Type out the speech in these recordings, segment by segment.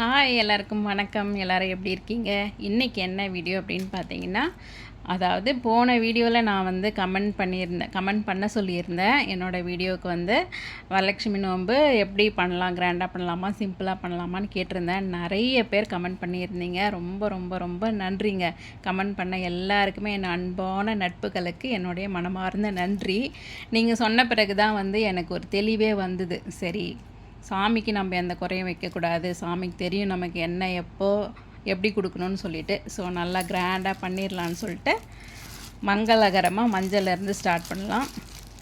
Hi எல்லாருக்கும் வணக்கம். எல்லோரும் எப்படி இருக்கீங்க? இன்றைக்கி என்ன வீடியோ அப்படின்னு பார்த்தீங்கன்னா அதாவது போன வீடியோவில் நான் வந்து கமெண்ட் பண்ணியிருந்தேன் கமெண்ட் பண்ண சொல்லியிருந்தேன். என்னோடய வீடியோவுக்கு வந்து வரலட்சுமி நோன்பு எப்படி பண்ணலாம்? கிராண்டாக பண்ணலாமா? சிம்பிளாக பண்ணலாமான்னு கேட்டிருந்தேன். நிறைய பேர் கமெண்ட் பண்ணியிருந்தீங்க. ரொம்ப ரொம்ப ரொம்ப நன்றிங்க. கமெண்ட் பண்ண எல்லாருக்குமே என் அன்பான நட்புகளுக்கு என்னுடைய மனமார்ந்த நன்றி. நீங்கள் சொன்ன பிறகு தான் வந்து எனக்கு ஒரு தெளிவே வந்தது. சரி சாமிக்கு நம்ம எந்த குறையும் வைக்கக்கூடாது. சாமிக்கு தெரியும் நமக்கு என்ன எப்போ எப்படி கொடுக்கணும்னு சொல்லிட்டு. ஸோ நல்லா கிராண்டாக பண்ணிடலான்னு சொல்லிட்டு மங்களகரமாக மஞ்சள்லேருந்து ஸ்டார்ட் பண்ணலாம்.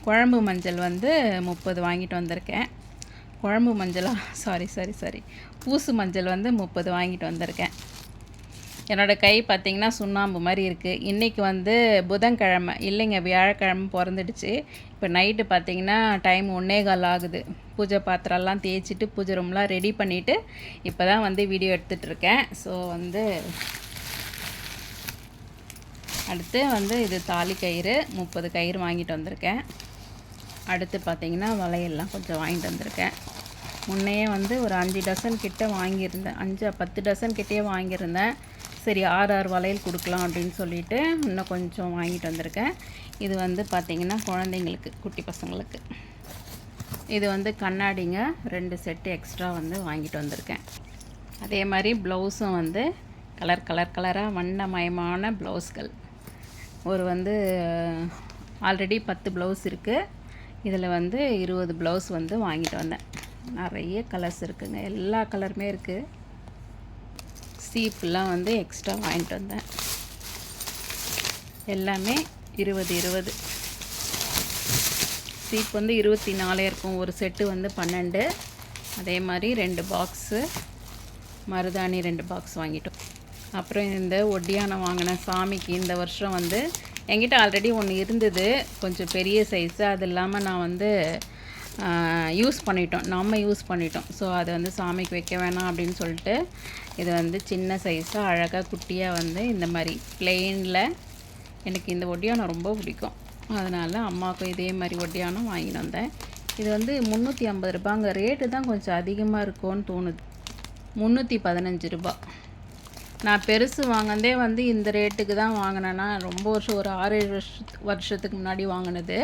குழம்பு மஞ்சள் வந்து முப்பது வாங்கிட்டு வந்திருக்கேன். குழம்பு மஞ்சளா? சாரி சாரி சாரி பூசு மஞ்சள் வந்து முப்பது வாங்கிட்டு வந்திருக்கேன். என்னோடய கை பார்த்திங்கன்னா சுண்ணாம்பு மாதிரி இருக்குது இன்றைக்கி வந்து புதன்கிழமை. இல்லைங்க வியாழக்கிழமை பிறந்துடுச்சு. இப்போ நைட்டு பார்த்திங்கன்னா டைம் ஒன்றே கால் ஆகுது. பூஜை பாத்திரம்லாம் தேய்ச்சிட்டு பூஜை ரூம்லாம் ரெடி பண்ணிவிட்டு இப்போ தான் வந்து வீடியோ எடுத்துகிட்டு இருக்கேன். ஸோ வந்து அடுத்து வந்து இது தாலி கயிறு. முப்பது கயிறு வாங்கிட்டு வந்திருக்கேன். அடுத்து பார்த்திங்கன்னா வளையல்லாம் கொஞ்சம் வாங்கிட்டு வந்திருக்கேன். முன்னையே வந்து ஒரு அஞ்சு டசன் கிட்டே வாங்கியிருந்தேன். அஞ்சு பத்து டசன் கிட்டே வாங்கியிருந்தேன். சரி ஆறு ஆறு வளையல் கொடுக்கலாம் அப்படின்னு சொல்லிட்டு இன்னும் கொஞ்சம் வாங்கிட்டு வந்திருக்கேன். இது வந்து பார்த்திங்கன்னா குழந்தைங்களுக்கு குட்டி பசங்களுக்கு. இது வந்து கண்ணாடிங்க ரெண்டு செட்டு எக்ஸ்ட்ரா வந்து வாங்கிட்டு வந்திருக்கேன். அதே மாதிரி ப்ளவுஸும் வந்து கலர் கலர் கலராக வண்ணமயமான ப்ளவுஸ்கள் ஒரு வந்து ஆல்ரெடி பத்து ப்ளவுஸ் இருக்குது இதில் வந்து இருபது ப்ளவுஸ் வந்து வாங்கிட்டு வந்தேன். நிறைய கலர்ஸ் இருக்குங்க. எல்லா கலருமே இருக்குது சீப்புலாம் வந்து எக்ஸ்ட்ரா வாங்கிட்டு வந்தேன். எல்லாமே இருபது இருபது. சீப் வந்து இருபத்தி நாலே இருக்கும். ஒரு செட்டு வந்து பன்னெண்டு. அதே மாதிரி ரெண்டு பாக்ஸு மருதாணி ரெண்டு பாக்ஸ் வாங்கிட்டோம். அப்புறம் இந்த ஒட்டியானம் வாங்கினேன் சாமிக்கு இந்த வருஷம் வந்து என்கிட்ட ஆல்ரெடி ஒன்று இருந்தது. கொஞ்சம் பெரிய சைஸு அது இல்லாமல் நான் வந்து யூஸ் பண்ணிட்டோம். நம்ம யூஸ் பண்ணிட்டோம். ஸோ அதை வந்து சாமிக்கு வைக்க வேணாம் அப்படின்னு சொல்லிட்டு இது வந்து சின்ன சைஸாக அழகாக குட்டியாக வந்து இந்த மாதிரி பிளெயினில் எனக்கு இந்த ஒட்டியானம் ரொம்ப பிடிக்கும். அதனால் அம்மாவுக்கும் இதே மாதிரி ஒட்டியானம் வாங்கிட்டு வந்தேன். இது வந்து முந்நூற்றி ஐம்பது ரூபாங்க. ரேட்டு தான் கொஞ்சம் அதிகமாக இருக்கும்னு தோணுது. முந்நூற்றி பதினஞ்சு ரூபா. நான் பெருசு வாங்கினதே வந்து இந்த ரேட்டுக்கு தான் வாங்கினேன்னா ரொம்ப வருஷம் ஒரு ஆறு ஏழு வருஷத்து வருஷத்துக்கு முன்னாடி வாங்கினது.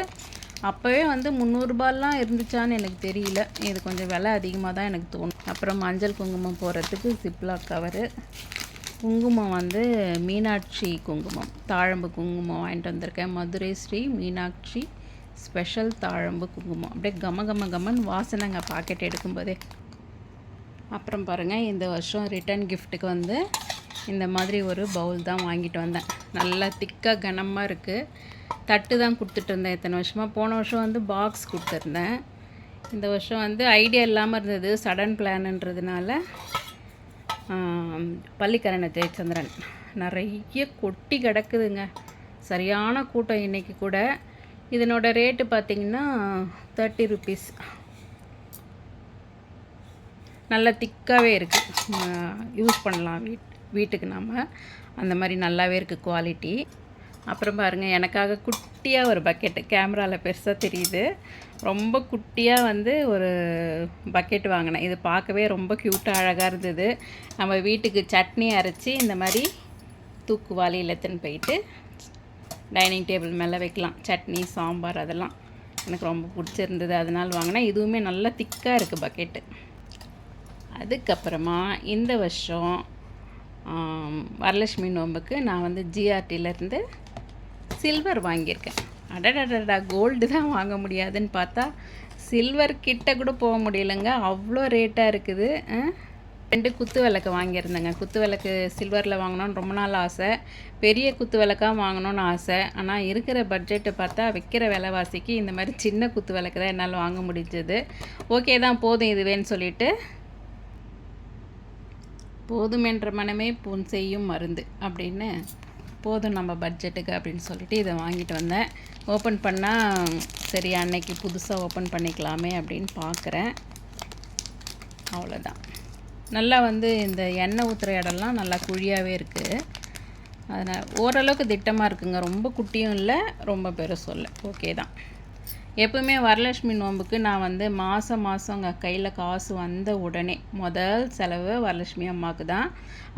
அப்போவே வந்து முந்நூறுரூபாலாம் இருந்துச்சான்னு எனக்கு தெரியல. இது கொஞ்சம் விலை அதிகமாக தான் எனக்கு தோணும். அப்புறம் மஞ்சள் குங்குமம் போடுறதுக்கு சிப்லாக் கவரு குங்குமம் வந்து மீனாட்சி குங்குமம். தாழம்பு குங்குமம் வாங்கிட்டு வந்திருக்கேன். மதுரை ஸ்ரீ மீனாட்சி ஸ்பெஷல் தாழம்பு குங்குமம். அப்படியே கம கம கமன் வாசனைங்க பாக்கெட் எடுக்கும்போதே. அப்புறம் பாருங்கள் இந்த வருஷம் ரிட்டன் கிஃப்ட்டுக்கு வந்து இந்த மாதிரி ஒரு பவுல் தான் வாங்கிட்டு வந்தேன். நல்லா திக்காக கனமாக இருக்குது தட்டு தான் கொடுத்துட்டு இருந்தேன் இத்தனை வருஷமாக போன வருஷம் வந்து பாக்ஸ் கொடுத்துருந்தேன். இந்த வருஷம் வந்து ஐடியா இல்லாமல் இருந்தது சடன் பிளான்ன்றதுனால பள்ளிக்கரண ஜெயச்சந்திரன். நிறைய கொட்டி கிடக்குதுங்க. சரியான கூட்டம் இன்றைக்கி கூட. இதனோட ரேட்டு பார்த்திங்கன்னா தேர்ட்டி ருபீஸ் நல்லா திக்காகவே இருக்குது யூஸ் பண்ணலாம் வீட் வீட்டுக்கு நாம். அந்த மாதிரி நல்லாவே இருக்குது குவாலிட்டி அப்புறம் பாருங்கள் எனக்காக குட்டியாக ஒரு பக்கெட்டு கேமராவில் பெருசாக தெரியுது. ரொம்ப குட்டியாக வந்து ஒரு பக்கெட் வாங்கினேன். இது பார்க்கவே ரொம்ப க்யூட்டாக அழகாக இருந்தது. நம்ம வீட்டுக்கு சட்னி அரைச்சி இந்த மாதிரி தூக்குவாளி எடுத்துன்னு போயிட்டு டைனிங் டேபிள் மேலே வைக்கலாம். சட்னி சாம்பார் அதெல்லாம் எனக்கு ரொம்ப பிடிச்சிருந்தது. அதனால் வாங்கினேன். இதுவுமே நல்லா திக்காக இருக்குது பக்கெட்டு அதுக்கப்புறமா இந்த வருஷம் வரலட்சுமி நோம்புக்கு நான் வந்து ஜிஆர்டிலேருந்து சில்வர் வாங்கியிருக்கேன். அடடடடா கோல்டு தான் வாங்க முடியாதுன்னு பார்த்தா சில்வர் கிட்ட கூட போக முடியலைங்க. அவ்வளோ ரேட்டாக இருக்குது. ரெண்டு குத்து விளக்கு வாங்கியிருந்தேங்க. குத்து விளக்கு சில்வரில் வாங்கணும்னு ரொம்ப நாள் ஆசை. பெரிய குத்து விளக்காக வாங்கணும்னு ஆசை. ஆனால் இருக்கிற பட்ஜெட்டை பார்த்தா வைக்கிற விலைவாசிக்கு இந்த மாதிரி சின்ன குத்து விளக்கு தான் என்னால் வாங்க முடிஞ்சது. ஓகே தான் போதும் இதுவேன்னு சொல்லிவிட்டு போதுமென்ற மனமே பொன் செய்யும் மருந்து அப்படின்னு போதும் நம்ம பட்ஜெட்டுக்கு அப்படின்னு சொல்லிட்டு இதை வாங்கிட்டு வந்தேன். ஓப்பன் பண்ணால் சரி அன்னைக்கு புதுசாக ஓப்பன் பண்ணிக்கலாமே அப்படின்னு பார்க்குறேன் அவ்வளோதான் நல்லா வந்து இந்த எண்ணெய் ஊற்றுற இடம்லாம் நல்லா குழியாகவே இருக்குது அதனால் ஓரளவுக்கு திட்டமாக இருக்குங்க. ரொம்ப குட்டியும் இல்லை ரொம்ப பெருசும் இல்லை. ஓகே தான். எப்பவுமே வரலட்சுமி நோன்புக்கு நான் வந்து மாதம் மாதம் அங்கே கையில் காசு வந்த உடனே முதல் செலவு வரலட்சுமி அம்மாவுக்கு தான்.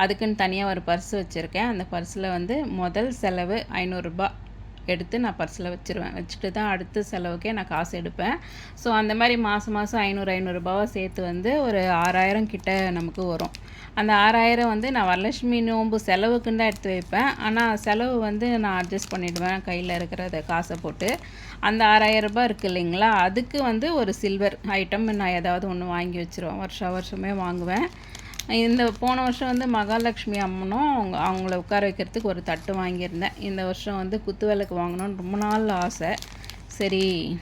அதுக்குன்னு தனியாக ஒரு பர்ஸ் வச்சுருக்கேன். அந்த பர்ஸில் வந்து முதல் செலவு ஐநூறுரூபா எடுத்து நான் பர்ஸில் வச்சுருவேன். வச்சுட்டு தான் அடுத்த செலவுக்கே நான் காசு எடுப்பேன். ஸோ அந்த மாதிரி மாதம் மாதம் ஐநூறு ஐநூறுரூபாவை சேர்த்து வந்து ஒரு ஆறாயிரம் கிட்ட நமக்கு வரும். அந்த ஆறாயிரம் வந்து நான் வரலட்சுமி நோம்பு செலவுக்குன்னு தான் எடுத்து வைப்பேன். ஆனால் செலவு வந்து நான் அட்ஜஸ்ட் பண்ணிவிடுவேன் கையில் இருக்கிறத காசை போட்டு. அந்த ஆறாயிரம் ரூபாய் இருக்குது இல்லைங்களா? அதுக்கு வந்து ஒரு சில்வர் ஐட்டம் நான் ஏதாவது ஒன்று வாங்கி வச்சுருவேன். வருஷம் வருஷமே வாங்குவேன். இந்த போன வருஷம் வந்து மகாலட்சுமி அம்மனும் அவங்க அவங்கள உட்கார வைக்கிறதுக்கு ஒரு தட்டு வாங்கியிருந்தேன். இந்த வருஷம் வந்து குத்து விளக்கு வாங்கணும்னு ரொம்ப நாள் ஆசை. சரி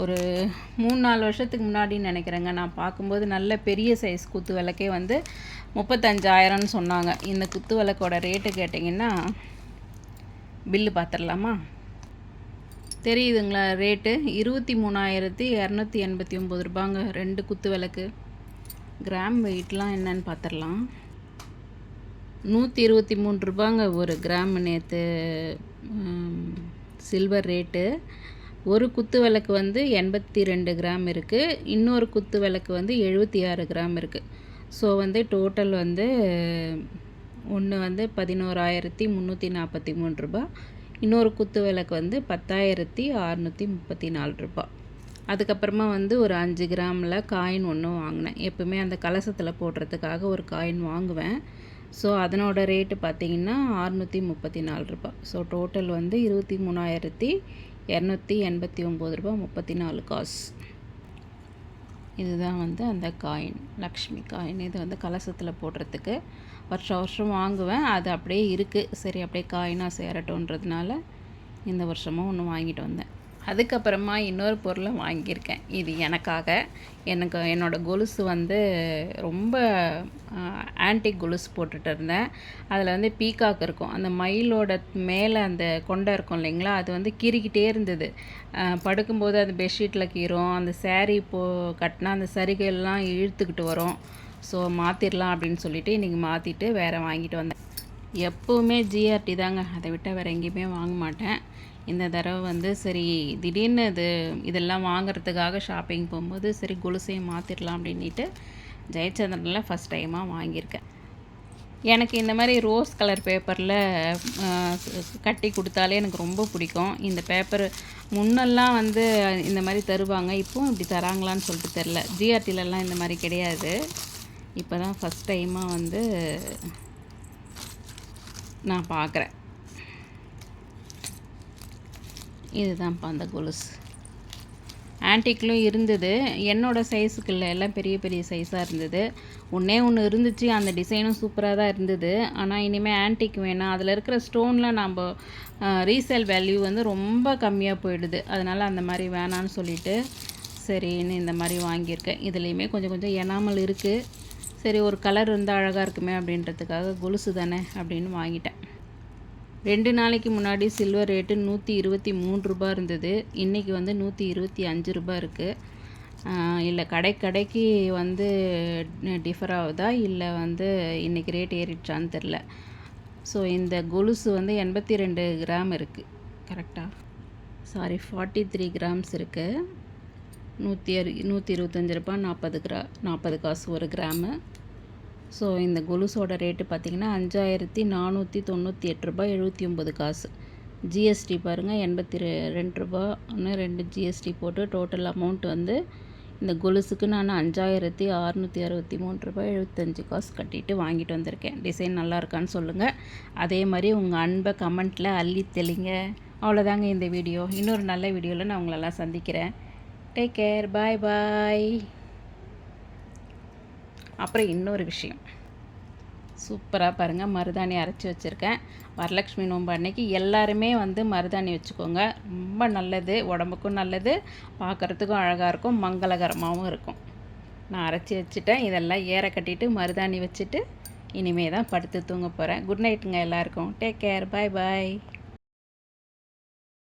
ஒரு மூணு நாலு வருஷத்துக்கு முன்னாடின்னு நினைக்கிறேங்க. நான் பார்க்கும்போது நல்ல பெரிய சைஸ் குத்து விளக்கே வந்து முப்பத்தஞ்சாயிரம்னு சொன்னாங்க. இந்த குத்து விளக்கோட ரேட்டு கேட்டிங்கன்னா பில்லு பார்த்துடலாமா? தெரியுதுங்களா ரேட்டு? இருபத்தி மூணாயிரத்தி இரநூத்தி எண்பத்தி ஒம்பது ரூபாங்க ரெண்டு குத்து விளக்கு. கிராம் வெயிட்லாம் என்னன்னு பார்த்துடலாம் நூற்றி இருபத்தி மூணு ரூபாங்க ஒரு கிராம் நேற்று சில்வர் ரேட்டு. ஒரு குத்து விளக்கு வந்து எண்பத்தி ரெண்டு கிராம் இருக்குது இன்னொரு குத்து விளக்கு வந்து எழுபத்தி ஆறு கிராம் இருக்குது ஸோ வந்து டோட்டல் வந்து ஒன்று வந்து பதினோராயிரத்தி முந்நூற்றி நாற்பத்தி மூணு ரூபா. இன்னொரு குத்து விளக்கு வந்து பத்தாயிரத்தி அறநூற்றி முப்பத்தி நாலு ரூபா. அதுக்கப்புறமா வந்து ஒரு அஞ்சு கிராமில் காயின் ஒன்று வாங்கினேன். எப்பவுமே அந்த கலசத்தில் போடுறதுக்காக ஒரு காயின் வாங்குவேன். ஸோ அதனோட ரேட்டு பார்த்திங்கன்னா அறுநூற்றி முப்பத்தி நாலு ரூபா ஸோ டோட்டல் வந்து இருபத்தி மூணாயிரத்தி இரநூத்தி எண்பத்தி ஒம்பது ரூபா முப்பத்தி நாலு காசு இதுதான் வந்து அந்த காயின் லக்ஷ்மி காயின் இது வந்து கலசத்தில் போடுறதுக்கு வருஷம் வருஷம் வாங்குவேன். அது அப்படியே இருக்குது சரி அப்படியே காயினாக சேரட்டுன்றதுனால இந்த வருஷமும் ஒன்று வாங்கிட்டு வந்தேன். அதுக்கப்புறமா இன்னொரு பொருளை வாங்கியிருக்கேன். இது எனக்காக. எனக்கு என்னோடய கொலுசு வந்து ரொம்ப ஆன்டிக் கொலுசு போட்டுட்டு இருந்தேன். அதில் வந்து பீகாக் இருக்கும். அந்த மயிலோட மேலே அந்த கொண்டை இருக்கும் இல்லைங்களா? அது வந்து கீறிக்கிட்டே இருந்தது. படுக்கும்போது அது பெட்ஷீட்டில் கீறும். அந்த சேரீ போ கட்டினா அந்த சரிகையெல்லாம் இழுத்துக்கிட்டு வரும். ஸோ மாற்றிடலாம் அப்படின்னு சொல்லிவிட்டு இன்றைக்கி மாற்றிட்டு வேறு வாங்கிட்டு வந்தேன். எப்போவுமே ஜிஆர்டி தாங்க. அதை விட்டால் வேறு எங்கேயுமே வாங்க மாட்டேன். இந்த தடவை வந்து சரி திடீர்னு இது இதெல்லாம் வாங்குறதுக்காக ஷாப்பிங் போகும்போது சரி கொலுசையும் மாற்றிடலாம் அப்படின்ட்டு ஜெயச்சந்திரனில் ஃபஸ்ட் டைமாக வாங்கியிருக்கேன். எனக்கு இந்த மாதிரி ரோஸ் கலர் பேப்பரில் கட்டி கொடுத்தாலே எனக்கு ரொம்ப பிடிக்கும். இந்த பேப்பர் முன்னெல்லாம் வந்து இந்த மாதிரி தருவாங்க. இப்போவும் இப்படி தராங்களான்னு சொல்லிட்டு தெரில ஜிஆர்டிலலாம் இந்த மாதிரி கிடையாது. இப்போ தான் ஃபஸ்ட் டைமாக வந்து நான் பார்க்குறேன். இதுதான்ப்பா அந்த கொலுசு. ஆன்டிக்லும் இருந்தது. என்னோடய சைஸுக்கு இல்லை. எல்லாம் பெரிய பெரிய சைஸாக இருந்தது. ஒன்றே ஒன்று இருந்துச்சு. அந்த டிசைனும் சூப்பராக தான் இருந்தது. ஆனால் இனிமேல் ஆன்டிக் வேணாம். அதில் இருக்கிற ஸ்டோனில் நம்ம ரீசேல் வேல்யூ வந்து ரொம்ப கம்மியாக போயிடுது. அதனால் அந்த மாதிரி வேணான்னு சொல்லிட்டு சரின்னு இந்த மாதிரி வாங்கியிருக்கேன். இதுலேயுமே கொஞ்சம் கொஞ்சம் எனாமல் இருக்குது சரி ஒரு கலர் இருந்தால் அழகாக இருக்குமே அப்படின்றதுக்காக கொலுசு தானே அப்படின்னு வாங்கிட்டேன். ரெண்டு நாளைக்கு முன்னாடி சில்வர் ரேட்டு நூற்றி இருபத்தி மூணு ரூபா இருந்தது. இன்றைக்கி வந்து நூற்றி இருபத்தி அஞ்சு ரூபா இருக்குது இல்லை கடை கடைக்கு வந்து டிஃபர் ஆகுதா? இல்லை வந்து இன்றைக்கி ரேட் ஏறிடுச்சான்னு தெரில ஸோ இந்த கொலுசு வந்து எண்பத்தி ரெண்டு கிராம் இருக்குது கரெக்டாக சாரி ஃபார்ட்டி த்ரீ கிராம்ஸ் இருக்குது நூற்றி அறு நூற்றி இருபத்தஞ்சி ரூபாய் நாற்பது கிரா நாற்பது காசு ஒரு கிராமு. ஸோ இந்த கொலுசோட ரேட்டு பார்த்திங்கன்னா அஞ்சாயிரத்தி நானூற்றி தொண்ணூற்றி எட்டு ரூபாய் எழுபத்தி ஒம்பது காசு. ஜிஎஸ்டி பாருங்கள் எண்பத்தி ரெ ரெண்டு ரூபா ஒன்று ரெண்டு ஜிஎஸ்டி போட்டு டோட்டல் அமௌண்ட் வந்து இந்த கொலுசுக்கு நான் அஞ்சாயிரத்தி அறநூற்றி அறுபத்தி மூணு ரூபாய் எழுபத்தஞ்சி காசு கட்டிட்டு வாங்கிட்டு வந்திருக்கேன். டிசைன் நல்லா இருக்கான்னு சொல்லுங்கள் அதே மாதிரி உங்கள் அன்பை கமெண்ட்டில் அள்ளி தெளிங்க. அவ்வளோதாங்க இந்த வீடியோ. இன்னொரு நல்ல வீடியோவில் நான் உங்களெல்லாம் சந்திக்கிறேன். டேக் கேர் பாய் பாய் அப்புறம் இன்னொரு விஷயம். சூப்பராக பாருங்கள் மருதாணி அரைச்சி வச்சுருக்கேன். வரலட்சுமி நோன்பு அன்னைக்கு எல்லாருமே வந்து மருதாணி வச்சுக்கோங்க. ரொம்ப நல்லது. உடம்புக்கும் நல்லது. பார்க்குறதுக்கும் அழகாக இருக்கும். மங்களகரமாகவும் இருக்கும். நான் அரைச்சி வச்சுட்டேன். இதெல்லாம் ஏற கட்டிட்டு மருதாணி வச்சுட்டு இனிமே தான் படுத்து தூங்க போகிறேன் குட் நைட்டுங்க எல்லாருக்கும். டேக் கேர் பாய் பாய்